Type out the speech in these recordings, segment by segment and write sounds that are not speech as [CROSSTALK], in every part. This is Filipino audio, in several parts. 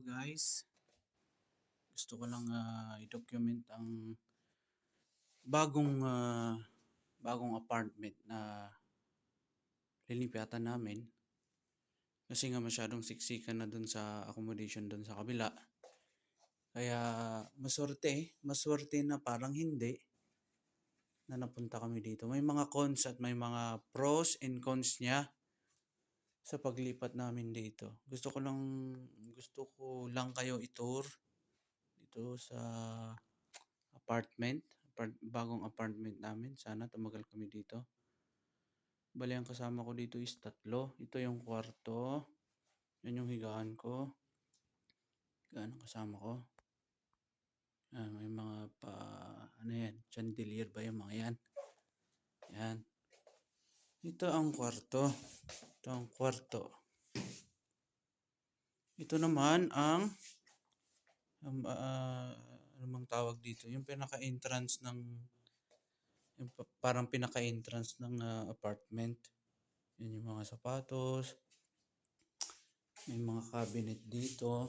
Guys. Gusto ko lang ah, i-document ang bagong ah, bagong apartment na lilipatan namin. Kasi nga masyadong siksikan na dun sa accommodation dun sa kabila. Kaya maswerte, maswerte na parang hindi na napunta kami dito. May mga cons at may mga pros and cons niya sa paglipat namin dito. Gusto ko lang gusto ko lang kayo i-tour dito sa apartment, apart, bagong apartment namin. Sana tumagal kami dito. Bali ang kasama ko dito is tatlo. Ito yung kwarto. Yan yung higaan ko. Higaan ang kasama ko. Ah, may mga pa ano yan, chandelier ba yung mga yan? Yan. Ito ang kwarto. Ito ang kwarto. Ito naman ang um, ah, ano mang tawag dito? Yung pinaka-entrance ng yung pa- parang pinaka-entrance ng ah, apartment. Yan yung mga sapatos. May mga cabinet dito.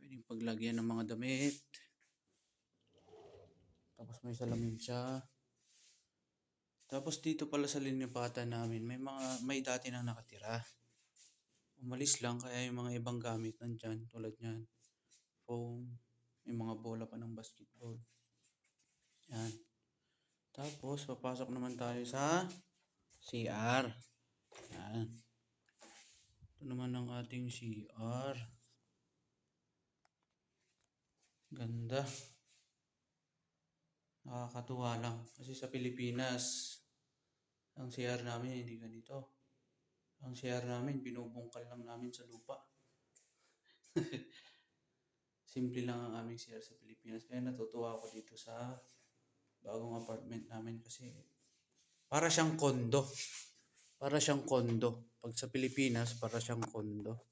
Pwedeng paglagyan ng mga damit. Tapos may salamin siya. Tapos dito pala sa linipatan namin, may mga may dati na nakatira. Umalis lang kaya yung mga ibang gamit nandyan tulad niyan. Foam, may mga bola pa ng basketball. Yan. Tapos papasok naman tayo sa CR. Yan. Ito naman ang ating CR. Ganda. Nakakatuwa lang. Kasi sa Pilipinas, ang CR namin hindi ganito. Ang CR namin, binubungkal lang namin sa lupa. [LAUGHS] Simple lang ang aming CR sa Pilipinas. Kaya natutuwa ako dito sa bagong apartment namin kasi para siyang kondo. Para siyang kondo. Pag sa Pilipinas, para siyang kondo.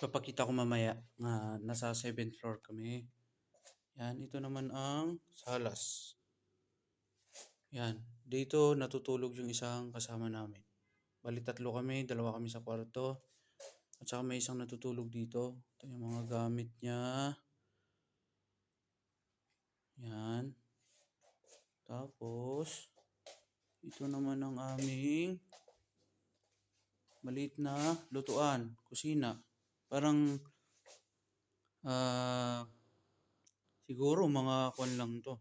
Papakita ko mamaya na nasa 7th floor kami. Yan, ito naman ang salas. Yan, dito natutulog yung isang kasama namin. Bali tatlo kami, dalawa kami sa kwarto. At saka may isang natutulog dito. Ito yung mga gamit niya. Yan. Tapos, ito naman ang aming maliit na lutuan, kusina. Parang, ah, siguro mga kwan lang to.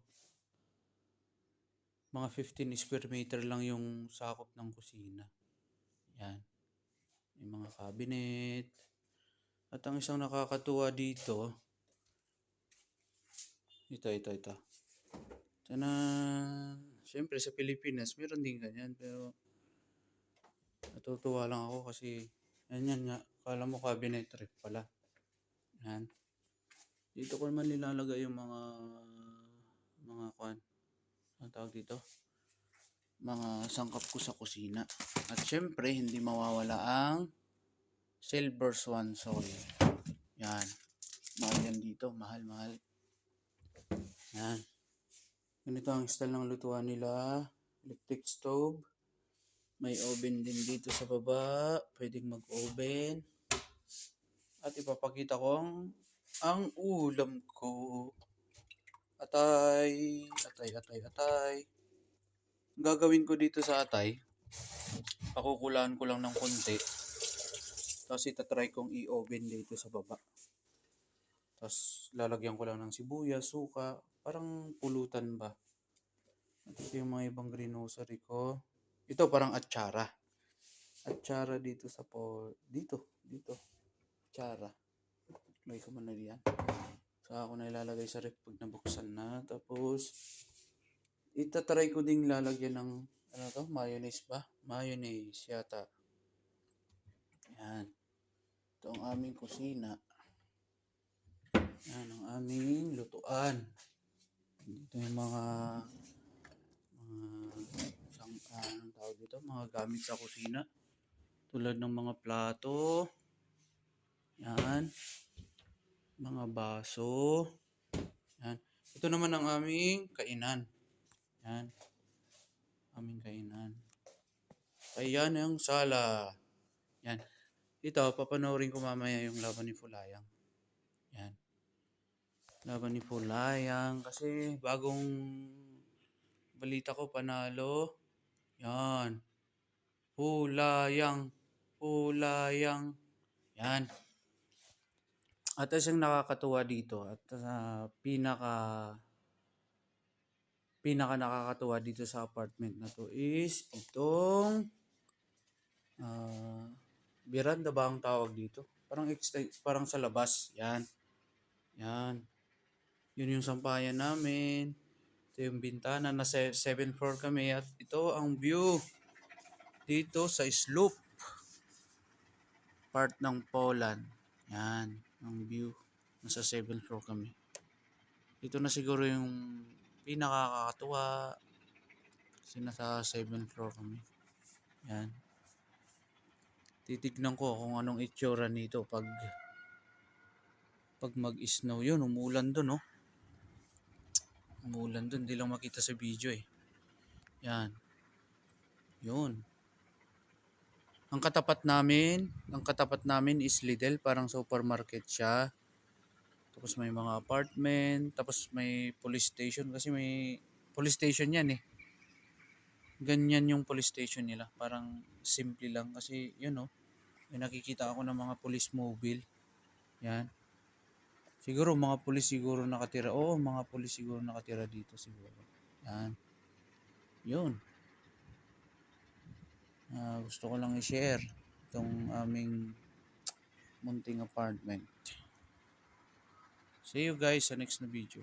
Mga 15 square meter lang yung sakop ng kusina. Yan. May mga cabinet. At ang isang nakakatuwa dito, ito, ito, ito. Ito na, siyempre sa Pilipinas, meron din ganyan, pero natutuwa lang ako kasi, yan yan nga, kala mo cabinet ref pala. Yan. Dito ko naman nilalagay yung mga, mga kwan, ang tawag dito? Mga sangkap ko sa kusina. At syempre, hindi mawawala ang silver swan soul. Yan. Mahal yan dito. Mahal, mahal. Yan. Ganito ang style ng lutuan nila. Electric stove. May oven din dito sa baba. Pwedeng mag-oven. At ipapakita ko ang, ulam ko. Atay, atay, atay, atay. Gagawin ko dito sa atay, pakukulaan ko lang ng konti. Tapos itatry kong i-oven dito sa baba. Tapos lalagyan ko lang ng sibuyas, suka, parang pulutan ba. At ito yung mga ibang greenhosery ko. Ito parang atsara. Atsara dito sa po, dito, dito. Atsara. May ko man na diyan. Saka ako na ilalagay sa ref pag nabuksan na. Tapos, itatry ko ding lalagyan ng, ano to, mayonnaise ba? Mayonnaise yata. Yan. Ito ang aming kusina. Yan ang aming lutuan. Dito yung mga, mga, sang, ah, anong tawag dito? Mga gamit sa kusina. Tulad ng mga plato. Yan mga baso. Yan. Ito naman ang aming kainan. Yan. Aming kainan. Ayan ang sala. Yan. Ito, papanoorin ko mamaya yung laban ni Fulayang. Yan. Laban ni Fulayang. Kasi bagong balita ko panalo. Yan. Fulayang. Fulayang. Yan. At isang nakakatuwa dito at sa pinaka pinaka nakakatuwa dito sa apartment na to is itong ah Miranda ba ang tawag dito? Parang exte- parang sa labas. Yan. Yan. Yun yung sampayan namin. Ito yung bintana. Nasa 7th floor kami. At ito ang view. Dito sa slope. Part ng Poland. Yan. Ang view. Nasa 7th floor kami. Ito na siguro yung pinakakatuwa. Kasi nasa 7th floor kami. Yan titignan ko kung anong itsura nito pag pag mag-snow yun, umulan dun, no? Umulan dun, di lang makita sa video eh. Yan. Yun. Ang katapat namin, ang katapat namin is Lidl, parang supermarket siya. Tapos may mga apartment, tapos may police station kasi may police station yan eh. Ganyan yung police station nila. Parang simple lang kasi yun no. May nakikita ako ng mga police mobile. Yan. Siguro mga police siguro nakatira. Oo, mga police siguro nakatira dito siguro. Yan. Yun. Ah, gusto ko lang i-share itong aming munting apartment. See you guys sa next na video.